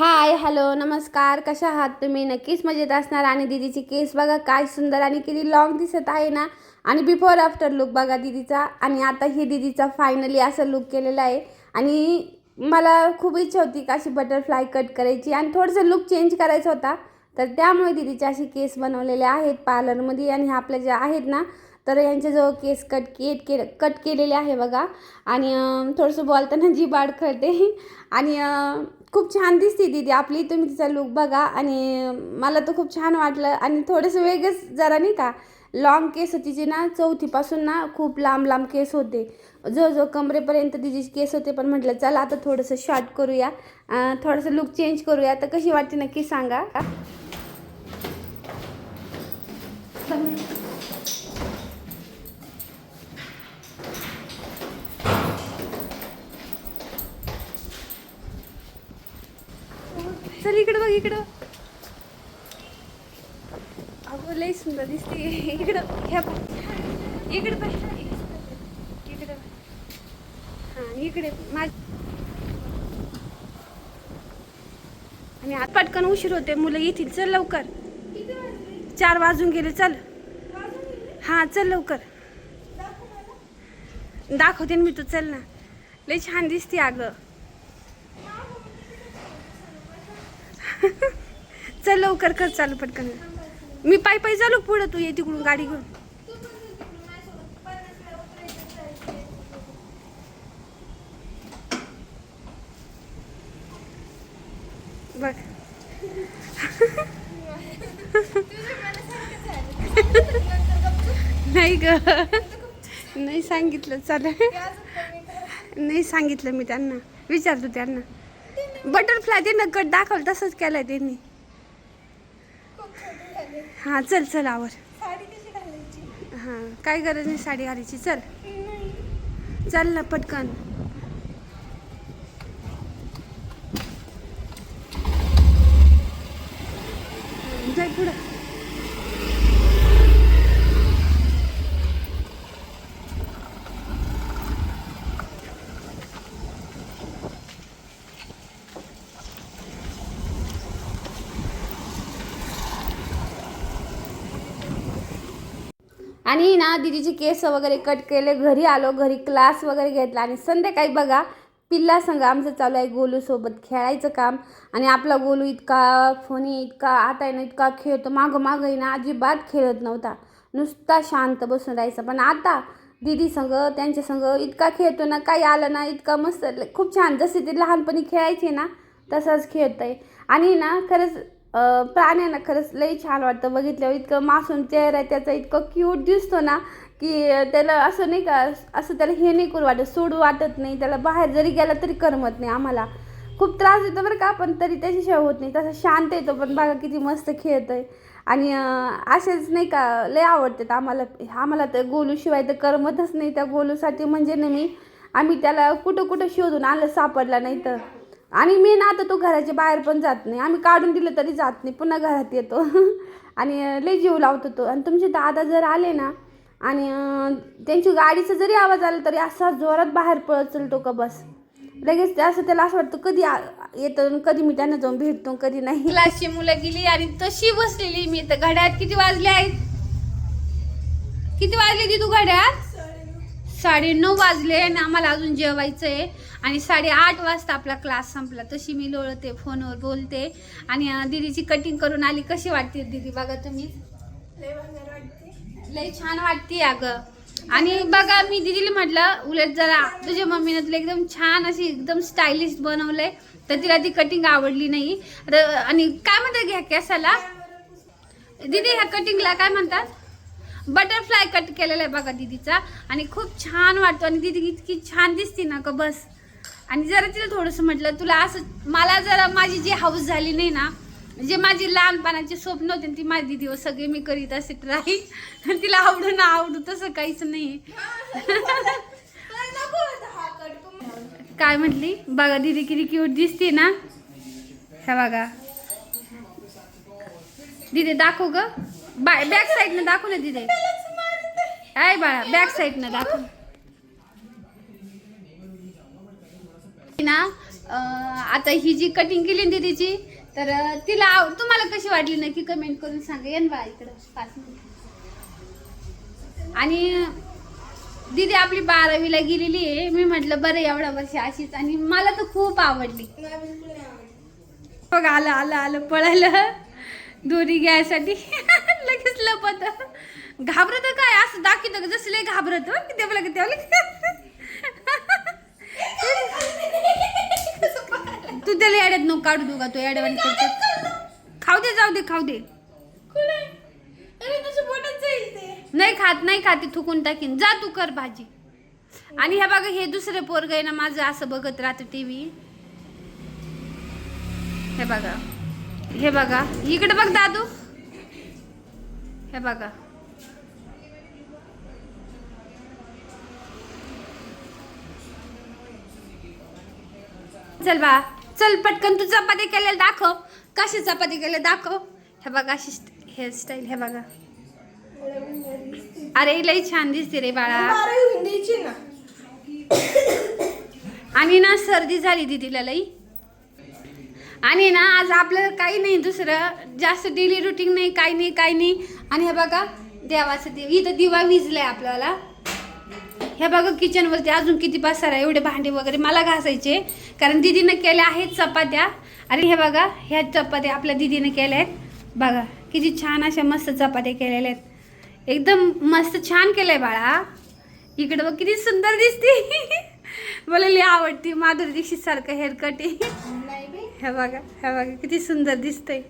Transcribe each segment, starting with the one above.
Hi hello नमस्कार. कशा आहात तुम्ही? नक्कीच मजेत असणार. आणि दीदीची केस बघा काय सुंदर आणि किती लॉंग दिसत आहे ना? आणि बिफोर आफ्टर लुक बघा दीदीचा. आणि आता ही दीदीचा फायनली असं लुक केलेला आहे. आणि मला खूप इच्छा होती का अशी बटरफ्लाय कट करायची. आणि थोडंसं लुक चेंज करायचा होता. तर त्यामुळे दीदीचे असे केस बनवलेले आहेत पार्लरमध्ये आणि आपल्या ज्या आहेत ना तर यांच्याजवळ केस कट के के कट केलेले आहे बघा. आणि थोडंसं बोलताना जी बाड करते आणि खूप छान दिसते दीदी. आपली तुम्ही तिचा लुक बघा आणि मला तर खूप छान वाटलं. आणि थोडंसं वेगळंच जरा नाही का लॉंग केस तिचे ना चौथीपासून ना खूप लांब लांब केस होते. जवळजवळ कमरेपर्यंत तिचे केस होते पण म्हटलं चला आता थोडंसं शॉर्ट करूया. थोडंसं लुक चेंज करूया. तर कशी वाटते नक्की सांगा चल इकडं बघ इकडं. अगं लई सुंदर दिसते. इकडं ह्या बघ. इकडं बघ. इकडं हां इकडे माझ आणि आज पटकन उशीर होते मुलं येतील. चल लवकर. चार वाजून गेले. चल. हां चल लवकर. दाखवते ना मी तू. चल ना. लई छान दिसते अगं. चल लवकर कर चालू पटकन मी पायी पायी चालू पुढं तू ये तिकडून गाडी घेऊन. बघ. नाही ग. नाही सांगितलं चालेल. नाही सांगितलं मी त्यांना. विचारतो त्यांना. बटरफ्लाय त्यांना कट दाखवलं तसंच केलंय त्यांनी. हां चल चल आवर. हां काय गरज नाही साडी घालायची चल. चल ना पटकन. जाय पुढं. आणि ना दीदीचे केस वगैरे कट केले घरी आलो घरी क्लास वगैरे घेतला आणि संध्याकाळी बघा पिल्ला संग आमचं चालू आहे गोलूसोबत खेळायचं काम. आणि आपला गोलू इतका फोनी इतका आता आहे ना इतका खेळतो. मागं मागं आहे ना अजिबात खेळत नव्हता. नुसता शांत बसून राहायचा. पण आता दीदी संग त्यांच्या संग इतका खेळतो ना काही आलं ना इतका मस्त खूप छान. जसे ते लहानपणी खेळायचे ना तसंच आहे आणि ना खरंच प्राण्यांना खरंच लई छान वाटतं. बघितल्यावर इतकं मासूम चेहरा आहे त्याचा इतकं क्यूट दिसतो ना की त्याला असं नाही का असं त्याला हे नाही करू वाटत सोडू वाटत नाही. त्याला बाहेर जरी गेला तरी करमत नाही आम्हाला. खूप त्रास देतो बरं का पण तरी त्याच्याशिवाय होत नाही. तसा शांत येतो पण बघा किती मस्त खेळतोय. आणि असेच नाही का लय आवडतात आम्हाला. आम्हाला तर गोलूशिवाय तर करमतच नाही. त्या गोलूसाठी म्हणजे ना मी आम्ही त्याला कुठं कुठं शोधून आलं सापडला नाही तर. आणि मी ना आता तो घराच्या बाहेर पण जात नाही. आम्ही काढून दिलं तरी जात नाही. पुन्हा घरात येतो. आणि लय जीव लावतो तो. आणि तुमचे दादा जर आले ना आणि त्यांची गाडीचा जरी आवाज आला तरी असा जोरात बाहेर पळत चलतो का बस. लगेच असं त्याला असं वाटतं कधी येतं आणि कधी मी त्यांना जाऊन भेटतो कधी नाही. क्लासची मुलं गेली आणि तशी बसलेली मी. तर घड्यात किती वाजले आहेत? किती वाजले ती तू घड्यात? साडे नऊ वाजले आणि आम्हाला अजून जेवायचं आहे आणि साडेआठ वाजता आपला क्लास संपला. तशी मी लोळते फोनवर बोलते. आणि दिदीची दीदीची कटिंग करून आली. कशी वाटते दीदी? बघा तुम्ही. लय वाटते लई छान वाटते अगं. आणि बघा मी दीदीला म्हटलं उलट जरा तुझ्या मम्मीनं तुला एकदम छान अशी एकदम स्टायलिश बनवलंय. तर तिला ती कटिंग आवडली नाही. र- आणि काय म्हणतात घ्या कॅसाला? दीदी ह्या कटिंगला काय म्हणतात? बटरफ्लाय कट केलेला आहे बघा दीदीचा. आणि खूप छान वाटतो. आणि दीदी इतकी छान दिसते ना का बस. आणि जरा तिला थोडंसं म्हटलं तुला असं मला जरा माझी जी हाऊस झाली नाही ना जे माझी लहानपणाची स्वप्न होते ती माझी दिदी हो सगळे मी करीत असे ट्राय तिला आवडू ना आवडू तसं काहीच नाही. काय म्हटली? बघा दीदी किती क्यूट दिसते ना. ह्या बघा. दीदी दाखव ग. बाय बॅक साईडनं दाखव ना दीदी आहे बाळा बॅक साईडनं दाखव ना आता ही जी कटिंग केली ना दीदीची तर तिला तुम्हाला कशी वाटली नक्की कमेंट करून सांगा. येन बा इकडं पाच मिनिट आणि दीदी आपली बारावीला गेलेली आहे. मी म्हटलं बरं एवढ्या वर्ष अशीच. आणि मला तर खूप आवडली. आवडली. बघ आलं आलं आलं पळायला दोरी घ्यायसाठी. लगेच लपत. घाबरत काय? असं दाखवत जसं लय घाबरत हो. किती आपलं किती तू त्याला याड्यात नको काढू दू का? तो याड्यावानी करतो. खाऊ दे जाऊ दे खाऊ दे. नाही खात नाही खात थुकून टाकीन. जा तू कर भाजी. आणि हे बघा हे दुसरं पोरग आहे ना माझं असं बघत राहतं टीव्ही हे बघा. हे बघा इकडे बघ दादू. हे बघा. चल बा चल पटकन तू चपाती केलेलं दाखव. कशी चपाती केले दाखव. हे बघा अशी हेअरस्टाईल हे बघा. अरे लई छान दिसते रे बाळा. आणि ना सर्दी झाली दिदीला लई. आणि ना आज आपलं काही नाही दुसरं जास्त डेली रुटीन नाही काही नाही काही नाही. आणि हे बघा देवाचं देव इथं दिवा विजलाय आपल्याला. हे बघा किचनवरती अजून किती पसार आहे एवढे भांडे वगैरे मला घासायचे. कारण दिदीनं केल्या आहेत चपात्या. आणि हे बघा ह्या चपात्या आपल्या दिदीनं केल्या आहेत बघा किती छान अशा मस्त चपात्या केलेल्या आहेत. एकदम मस्त छान केलं आहे बाळा. इकडं बघ किती सुंदर दिसते. मला लई आवडते माधुरी दीक्षित सारखं हेअरकट आहे. नाही बे. हे बघा हे बघा किती सुंदर दिसतंय.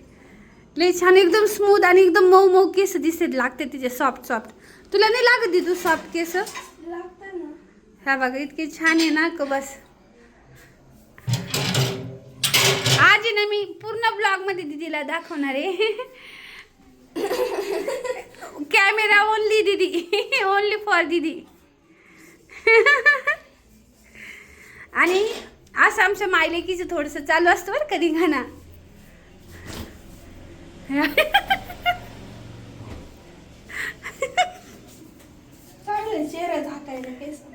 लई छान एकदम स्मूथ आणि एकदम मऊ मऊ केस दिसते लागते तिचे सॉफ्ट सॉफ्ट तुला नाही लागत तू सॉफ्ट केस. ह्या बघा इतके छान आहे ना का बस. आज ना मी पूर्ण ब्लॉगमध्ये दीदीला दाखवणार आहे. Camera only didi only for didi. आणि असं आमच्या मायलेकीचं थोडंसं चालू असतं बरं कधी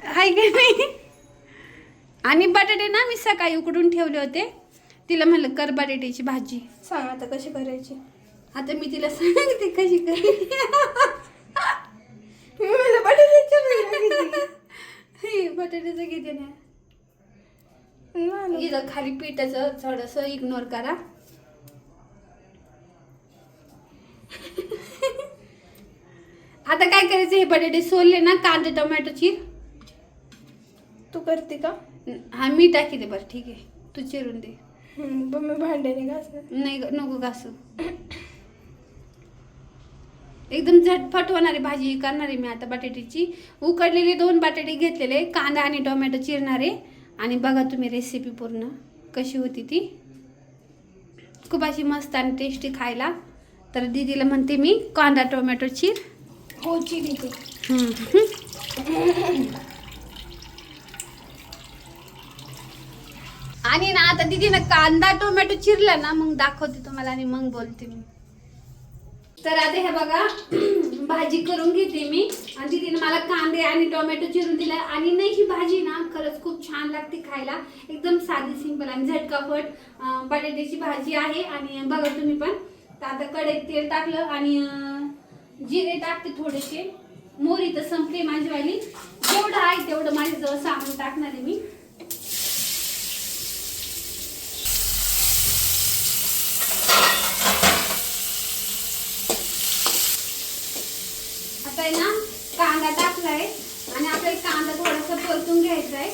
हाय का नाही? आणि बटाटे ना मी सकाळी उकडून ठेवले होते. तिला म्हणलं कर बटाट्याची भाजी. सांग आता कशी करायची. आता मी तिला सांगते कशी करायची. बटाट्याची. हे, घेते ना. इथं खाली पिठाचं थोडंसं इग्नोर करा. आता काय करायचं? हे बटाटे सोलले ना कांदे टोमॅटो चीर. तू करते का? हा मी टाकी दे बरं ठीक आहे. तू चिरून दे. मी भांड्याने घासणार नाही नको घासू. एकदम झटपट होणारी भाजी करणारे मी आता बटाट्याची. उकडलेले दोन बटाटे घेतलेले कांदा आणि टोमॅटो चिरणारे. आणि बघा तुम्ही रेसिपी पूर्ण कशी होती ती. खूप अशी मस्त आणि टेस्टी खायला. तर दीदीला म्हणते मी कांदा टोमॅटो चीर. हो चिरी ते आणि ना आता दीदीनं कांदा टोमॅटो चिरला ना मग दाखवते तुम्हाला आणि मग बोलते मी. तर आता हे बघा भाजी करून घेते मी. आणि दीदीनं मला कांदे आणि टोमॅटो चिरून दिला. आणि नाही ही भाजी ना खरंच खूप छान लागते खायला. एकदम साधी सिंपल आणि झटकाफट बटाट्याची भाजी आहे. आणि बघा तुम्ही पण. तर आता कडेत तेल टाकलं आणि जिरे टाकते थोडेसे. मोरी तर संपली माझीवाली जेवढं आहे तेवढं माझ्याजवळ सामान टाकणार आहे मी आता आहे ना कांदा टाकलाय आणि आपल्याला कांदा थोडासा परतून घ्यायचा आहे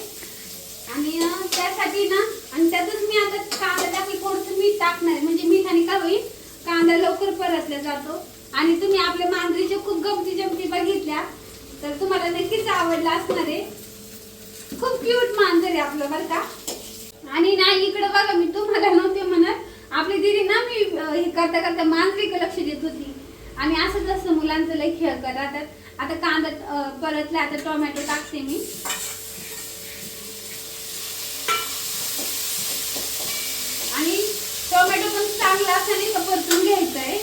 आणि त्यासाठी ना आणि त्यातच मी आता कांदा टाकली थोडंसं मीठ टाकणार आहे. म्हणजे मिठाने का होईल कांदा लवकर परतला जातो. आणि तुम्ही आपल्या मांजरीच्या खूप गमती जमती बघितल्या तर तुम्हाला नक्कीच आवडला असणार आहे. खूप क्यूट मांजर आहे आपलं बरं का? आणि ना इकडं बघा मी तुम्हाला नव्हते म्हणत. आपली दिदी ना मी हे करता करता मांजरीकडे लक्ष देत होती. आणि असं जसं मुलांचं लई खेळ करतात. आता कांदा परतला आता टोमॅटो टाकते मी. आणि टोमॅटो पण चांगला असा नाही का परतून घ्यायचं आहे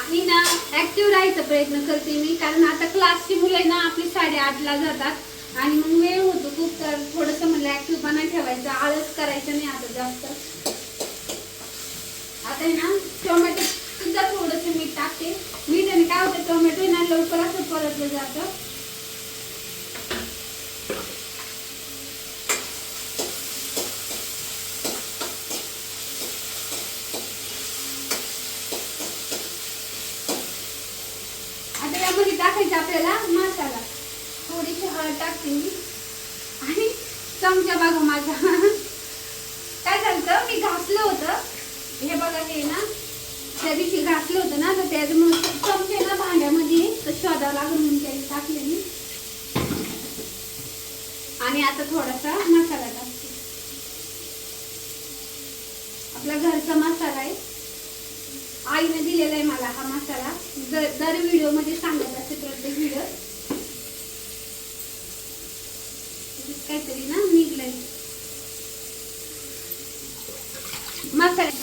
आणि ना ऍक्टिव्ह राहायचा प्रयत्न करते मी कारण आता क्लासची मुलं आहे ना आपली साडेआठला जातात. आणि मग वेळ होतो खूप तर थोडंसं म्हणलं ॲक्टिव्हपणा ठेवायचा आळस करायचं नाही आता जास्त. आता आहे ना टोमॅटो सुद्धा थोडंसं मीठ टाकते मीठ आणि काय होतं टोमॅटो आहे ना लवकर असं परतलं जातं. आता यामध्ये टाकायचं आपल्याला मसाला. थोडीशी हळद टाकते मी. आणि चमचा बघा माझा. काय झालं मी घासलं होतं. हे बघा हे ना त्या दिवशी घातलं होतं ना तर त्याच्यामुळे चमचे ना भांड्यामध्ये तर शोधावं लागून म्हणून त्याने टाकले मी आणि आता थोडासा मसाला टाकते. आपला घरचा मसाला आहे. आईने दिलेला आहे मला हा मसाला. दर दर व्हिडिओमध्ये सांगत असते प्रत्येक व्हिडिओ. काहीतरी ना निघलंय. मसाला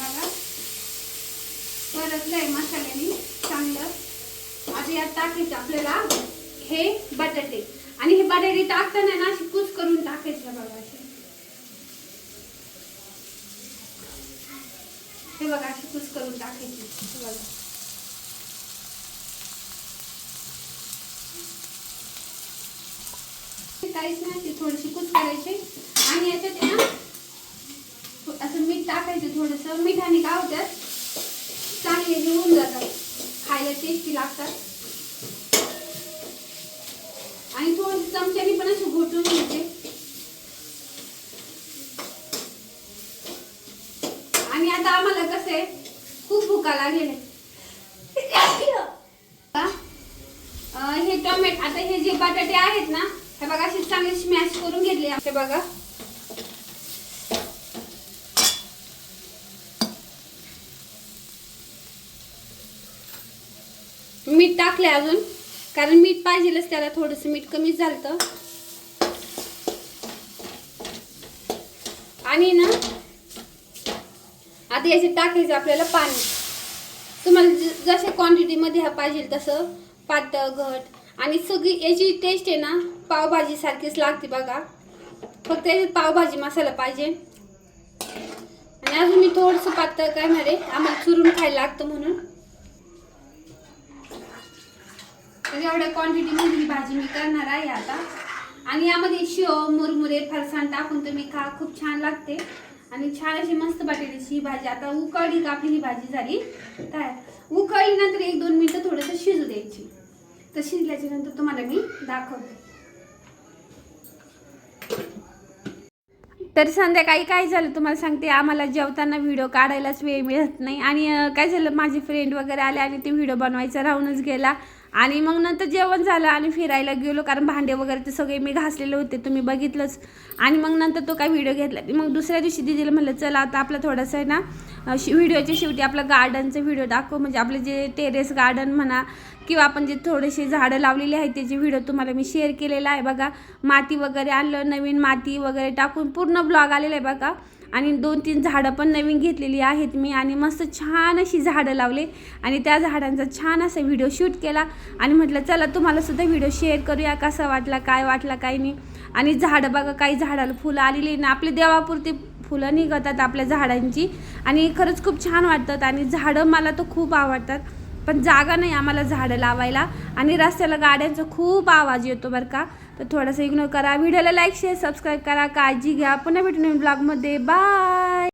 बघा मसाल्याने चांगलं. आता यात टाकायचं आपल्याला हे बटाटे. आणि हे बटाटे टाकताना ना अशी कुच करून टाकायचं बघा असे हे बघा अशी कुच करून टाकायची. बघा. काहीच नाही ते थोडीशी कुच करायची. आणि याच्यात ना असं मीठ टाकायचं थोडंसं. मिठाने काय होतात होऊन जातात. खायला टेस्टी लागतात. आणि थोडं चमच्याने पण असं घोटून घेते. आणि आता आम्हाला कसं आहे खूप भुका लागेल हे? टोमॅटो आता हे जे बटाटे आहेत ना हे बघा असे चांगले स्मॅश करून घेतले हे बघा. मीठ अजून. कारण मीठ पाहिजेलच त्याला थोडंसं मीठ कमीच झालं आणि ना आता याचे टाकायचं आपल्याला पाणी. तुम्हाला ज- जशा क्वांटिटीमध्ये हा पाहिजे तसं पातळ घट. आणि सगळी याची टेस्ट आहे ना पावभाजीसारखीच लागते बघा. फक्त याच्यात पावभाजी मसाला पाहिजे. आणि अजून मी थोडंसं पातळ काय आहे. आम्हाला चुरून खायला लागतं म्हणून. तर एवढ्या क्वांटिटीमध्ये ही भाजी मी करणार आहे आता. आणि यामध्ये शिव मुरमुरे फरसाण टाकून तुम्ही खा खूप छान लागते. आणि छान अशी मस्त बटाट्याची ही भाजी. आता उकळली का आपली ही भाजी झाली. काय? उकळली नंतर एक दोन मिनटं थोडंसं शिजू द्यायची. तर शिजल्याच्या नंतर तुम्हाला मी दाखवते. तर संध्याकाळी काय झालं तुम्हाला सांगते. आम्हाला जेवताना व्हिडिओ काढायलाच वेळ मिळत नाही. आणि काय झालं? माझे फ्रेंड वगैरे आले आणि ते व्हिडिओ बनवायचा राहूनच गेला. आणि मग नंतर जेवण झालं आणि फिरायला गेलो कारण भांडे वगैरे ते सगळे मी घासलेले होते तुम्ही बघितलंच. आणि मग नंतर तो काय व्हिडिओ घेतला. मग दुसऱ्या दिवशी दिदीला म्हणलं चला आता आपलं थोडंसं आहे ना शि- व्हिडिओच्या शेवटी आपलं गार्डनचं व्हिडिओ दाखव. म्हणजे आपलं जे टेरेस गार्डन म्हणा किंवा आपण जे थोडेसे झाडं लावलेली आहेत त्याचे व्हिडिओ तुम्हाला मी शेअर केलेला आहे बघा. माती वगैरे आणलं नवीन माती वगैरे टाकून पूर्ण ब्लॉग आलेला आहे बघा. आणि दोन तीन झाडं पण नवीन घेतलेली आहेत मी आणि मस्त छान अशी झाडं लावले आणि त्या झाडांचा छान असा व्हिडिओ शूट केला आणि म्हटलं चला तुम्हालासुद्धा व्हिडिओ शेअर करूया कसा वाटला काय वाटला काय नाही. आणि झाडं बघा काही झाडाला फुलं आलेली ना आपले देवापुरती फुलं निघतात आपल्या झाडांची आणि खरंच खूप छान वाटतात आणि झाडं मला तर खूप आवडतात. पण जागा नाही आम्हाला झाडं लावायला. आणि रस्त्याला गाड्यांचा खूप आवाज येतो बरं का. तर थोडंसं इग्नोर करा. व्हिडिओला लाईक शेअर सबस्क्राईब करा. काळजी घ्या. पुन्हा भेटून ब्लॉगमध्ये बाय